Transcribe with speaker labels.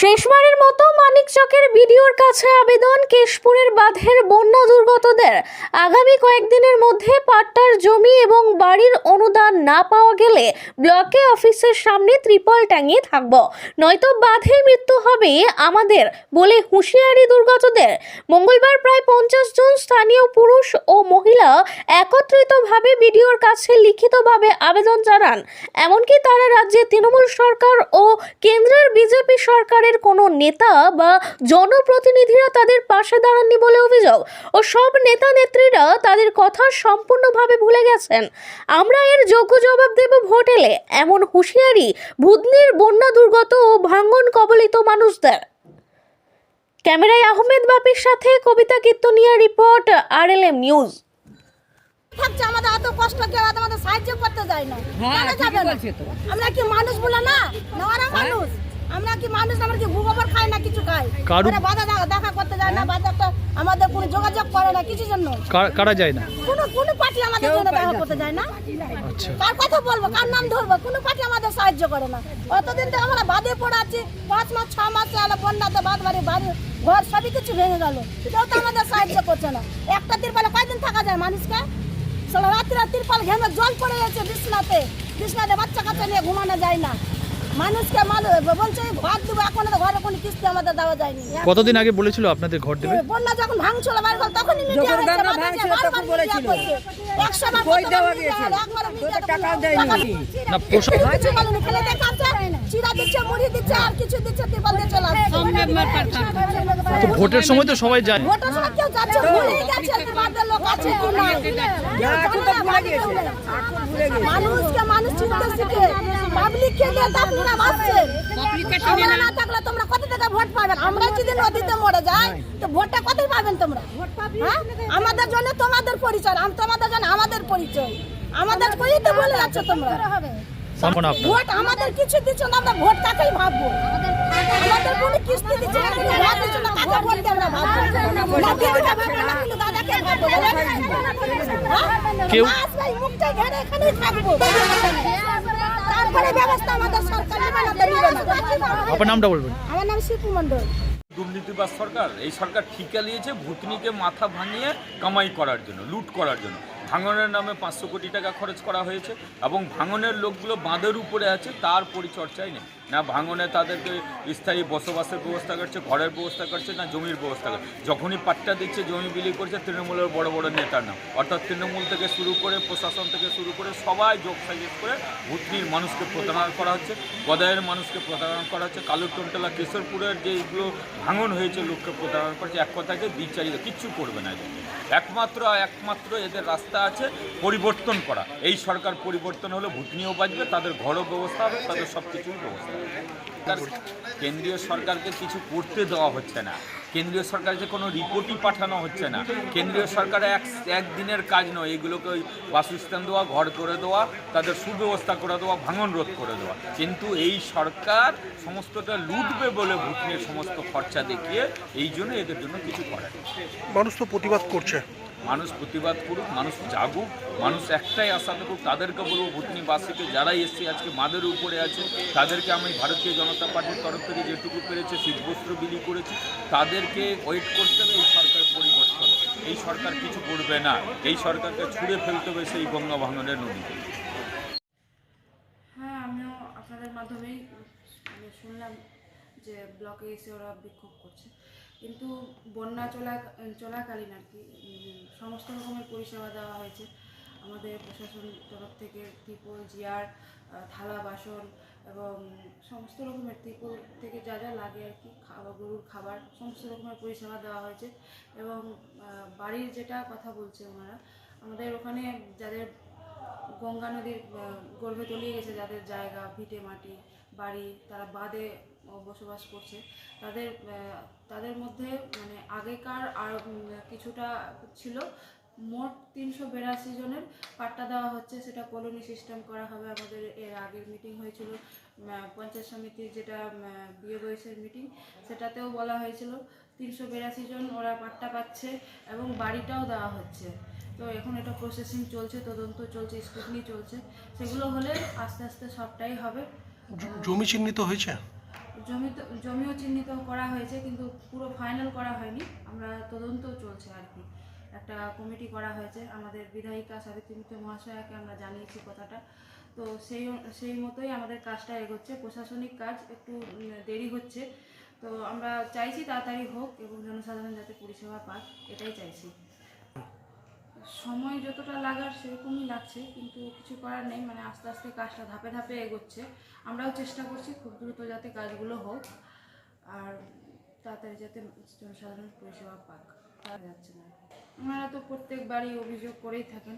Speaker 1: শেষবারের মতো মানিকচকের ভিডিওর কাছে আবেদন, কেশপুরের বাঁধের বন্যা দুর্গতদের। আগামী কয়েকদিনের মধ্যে পাট্টার জমি এবং বাড়ির অনুদান না পাওয়া গেলে ব্লকে অফিসের সামনে ত্রিপল টাঙিয়ে থাকব। নয়তো বাঁধে মৃত্যু হবে আমাদের বলে হুঁশিয়ারি দুর্গতদের। মঙ্গলবার প্রায় পঞ্চাশ জন স্থানীয় পুরুষ ও মহিলা একত্রিতভাবে ভিডিওর কাছে লিখিতভাবে আবেদন জানান। এমনকি তারা রাজ্যে তৃণমূল সরকার ও কেন্দ্রের বিজেপি সরকারের কোনো নেতা বা জনপ্রতিনিধিরা তাদের পাশে দাঁড়াননি বলে অভিযোগ। ও সব নেতা নেত্রীরা তাদের কথা সম্পূর্ণভাবে ভুলে গেছেন। আমরা এর যোগ্য জবাব দেব ভোট এলে এমন হুঁশিয়ারি ভুদনির বন্যা দুর্গত ও ভাঙ্গন কবলিত মানুষদের। ক্যামেরায় আহমেদ বাপির সাথে কবিতা কীর্তনিয়া রিপোর্ট আরএলএম নিউজ।
Speaker 2: থাকছে আমাদের এত কষ্ট কেউ আমাদের সাহায্য করতে যায় না।
Speaker 3: হ্যাঁ।
Speaker 2: আমরা কি মানুষ বলে না? না ওরা
Speaker 3: হ্যাঁ।
Speaker 2: মানুষ। আমরা কি মানুষ আমরা কি ভূগোবর খাই না কিছু খাই?
Speaker 4: কারু-
Speaker 2: বাধা দেখা- করতে যায় না বাধা একটা আমাদের কোনো যোগাযোগ করে না কিছু জন্য।
Speaker 4: কারা যায় না?
Speaker 2: কোনো কোনো পার্টি আমাদের জন্য দেখা করতে যায় না।
Speaker 4: আচ্ছা।
Speaker 2: কার কথা বলব? কার নাম ধরবো? কোনো পার্টি আমাদের সাহায্য করে না। অতদিন থেকে আমরা বাদে পড়ে আছি পাঁচ মাস ছ মাসে আলো বন্যাতে বাদ বাড়ি বাড়ি ঘর সবই কিছু ভেঙে গেল। কেউ তো আমাদের সাহায্য করছে না। একটা তিরপালে কয়দিন থাকা যায় মানুষকে? সারা রাত্রি রাত তিরপাল ঘেমে জল পড়ে যাচ্ছে বিছনাতে। বিছনাতে বাচ্চা কাচ্চা নিয়ে ঘুমানো যায় না। মানুষকে মানুষ বলছে ঘর দেবো এখন তো ঘরে কোনো কিস্তি আমাদের দেওয়া যায়নি।
Speaker 4: কতদিন আগে বলেছিল আপনাদের ঘর দেবে?
Speaker 2: বন্যা যখন ভাঙছিল বাড়ি ঘর তখনই মিডিয়া হয়েছে,
Speaker 3: তখন
Speaker 2: একশো বার
Speaker 3: দেয়নি।
Speaker 4: না
Speaker 2: দেখাচ্ছে, চিরা দিচ্ছে, মুড়ি দিচ্ছে, আর কিছু দিচ্ছে, তিরপল দিয়ে চলে
Speaker 4: তো ভোটের সময় তো সবাই যায়।
Speaker 2: ভোটের সময় কেউ যাচ্ছে, গেছে, লোক আছে কি না,
Speaker 3: গেছে।
Speaker 2: মানুষকে মানুষ চিনতে শিখে। পাবলিককে নিয়ে আপনারা ভাবছেন আমরা না থাকলে তোমরা কত টাকা ভোট পাবেন আমরা যদি নদীতে মরে যাই তো ভোটটা কতই পাবেন তোমরা? হ্যাঁ? আমাদের জন্য তোমাদের পরিচয় আম তোমাদের জন্য আমাদের পরিচয়। আমাদের কই তো বলে যাচ্ছ তোমরা? ভোট আমাদের কিছু দিচ্ছ না আমরা ভোট কাকেই ভাববো? আমাদের কোনো কিস্তি দিচ্ছে না কোনো ভোট দিচ্ছ না কাকে ভোট দিয়ে আমরা ভাববো? না দিদিকে ভাববো না কোনো দাদাকে ভাববো হ্যাঁ?
Speaker 4: কেউ-
Speaker 2: মুখটা ঘেরে এখানেই থাকব। তারপরে ব্যবস্থা আমাদের সরকার নেবে না তো নেবে না
Speaker 4: আপনার নামটা বলবেন।
Speaker 2: আমার নাম শিপু মণ্ডল।
Speaker 5: দুর্নীতিবাজ সরকার এই সরকার ঠিকা নিয়েছে ভূতনিকে মাথা ভাঙিয়ে কামাই করার জন্য লুট করার জন্য। ভাঙনের নামে পাঁচশো কোটি টাকা খরচ করা হয়েছে এবং ভাঙনের লোকগুলো বাঁধের উপরে আছে, তার পরিচর্চাই নেই। না ভাঙনে তাদেরকে স্থায়ী বসবাসের ব্যবস্থা করছে, ঘরের ব্যবস্থা করছে, না জমির ব্যবস্থা করছে। যখনই পাট্টা দিচ্ছে, জমি বিলি করছে, তৃণমূলের বড় বড় নেতার নাম। অর্থাৎ তৃণমূল থেকে শুরু করে, প্রশাসন থেকে শুরু করে সবাই যোগ সাজেস করে ভুতনির মানুষকে প্রতারণা করা হচ্ছে গদায়ের মানুষকে প্রতারণা করা হচ্ছে, কালুরটনতলা কেশরপুরের যে এগুলো ভাঙন হয়েছে, লোককে প্রতারণা করছে এক কথাকে বিচারিত, কিচ্ছু করবে না। একমাত্র একমাত্র এদের রাস্তা আছে, পরিবর্তন করা। এই সরকার পরিবর্তন হলে ভুতনিও বাঁচবে, তাদের ঘরও ব্যবস্থা হবে, তাদের সব কিছুর ব্যবস্থা কেন্দ্রীয় সরকারকে কিছু করতে দেওয়া হচ্ছে না। কেন্দ্রীয় সরকারকে কোনো রিপোর্টই পাঠানো হচ্ছে না। কেন্দ্রীয় সরকার এক একদিনের কাজ নয়, এগুলোকে ওই বাসস্থান দেওয়া, ঘর করে দেওয়া, তাদের সুব্যবস্থা করে দেওয়া ভাঙন রোধ করে দেওয়া। কিন্তু এই সরকার সমস্তটা লুটবে বলে ভুতনির সমস্ত খরচা দেখিয়ে এই জন্য এদের জন্য কিছু করে
Speaker 6: মানুষ তো প্রতিবাদ করছে।
Speaker 5: মানুষ প্রতিবাদ করুক, মানুষ জাগুক, মানুষ একটাই আশা থাকুক, তাদেরকে বলব ভুতনিবাসীকে যারাই এসছে আজকে মাদের উপরে আছে, তাদেরকে আমি ভারতীয় জনতা পার্টির তরফ থেকে যেটুকু পেরেছে শীতবস্ত্র বিলি করেছি, তাদেরকে ওয়েট করতে হবে, এই সরকার পরিবর্তন, এই সরকার কিছু করবে না, এই সরকারকে ছুঁড়ে ফেলতে হবে সেই গঙ্গা ভাঙনের নদীতে।
Speaker 7: হ্যাঁ আমিও আপনাদের মাধ্যমেই মানে শুনলাম যে ব্লকে এসে ওরা বিক্ষোভ করছে। কিন্তু বন্যা চলা, চলাকালীন আর কি সমস্ত রকমের পরিষেবা দেওয়া হয়েছে। আমাদের প্রশাসন তরফ থেকে ত্রিপল, জিয়ার থালা বাসন এবং সমস্ত রকমের ত্রিপল থেকে যা যা লাগে আর কি খাওয়া গরুর খাবার, সমস্ত রকমের পরিষেবা দেওয়া হয়েছে। এবং বাড়ির যেটা কথা বলছে ওনারা, আমাদের ওখানে যাদের গঙ্গা নদীর গর্ভে তলিয়ে গেছে, যাদের জায়গা, ভিটে মাটি, বাড়ি, তারা বাদে বসবাস করছে। তাদের তাদের মধ্যে মানে আগেকার আর কিছুটা ছিল মোট তিনশো বিরাশি জনের পাট্টা দেওয়া হচ্ছে, সেটা কলোনি সিস্টেম করা হবে। আমাদের এর আগের মিটিং হয়েছিল পঞ্চায়েত সমিতির যেটা বিয়ে বয়সের মিটিং সেটাতেও বলা হয়েছিল তিনশো বিরাশি জন ওরা পাট্টা পাচ্ছে এবং বাড়িটাও দেওয়া হচ্ছে। তো এখন এটা প্রসেসিং চলছে, তদন্ত চলছে স্ক্রুটনি চলছে। সেগুলো হলে আস্তে আস্তে সবটাই হবে।
Speaker 6: জমি চিহ্নিত হয়েছে?
Speaker 7: জমি জমিও চিহ্নিত করা হয়েছে, কিন্তু পুরো ফাইনাল করা হয়নি। আমরা তদন্ত চলছে আর কি। একটা কমিটি করা হয়েছে। আমাদের বিধায়িকা সাবিত্রী মিত্র মহাশয়াকে আমরা জানিয়েছি কথাটা। তো সেই সেই মতোই আমাদের কাজটা এগোচ্ছে। প্রশাসনিক কাজ একটু দেরি হচ্ছে। তো আমরা চাইছি তাড়াতাড়ি হোক এবং জনসাধারণ যাতে পরিষেবা পাক, এটাই চাইছি। সময় যতটা লাগার সেরকমই লাগছে, কিন্তু কিছু করার নেই মানে আস্তে আস্তে কাজটা ধাপে ধাপে এগোচ্ছে। আমরাও চেষ্টা করছি খুব দ্রুত যাতে কাজগুলো হোক, আর তাড়াতাড়ি যাতে জনসাধারণ পরিষেবা পাক। যাচ্ছে না। ওনারা তো প্রত্যেকবারই অভিযোগ করেই থাকেন।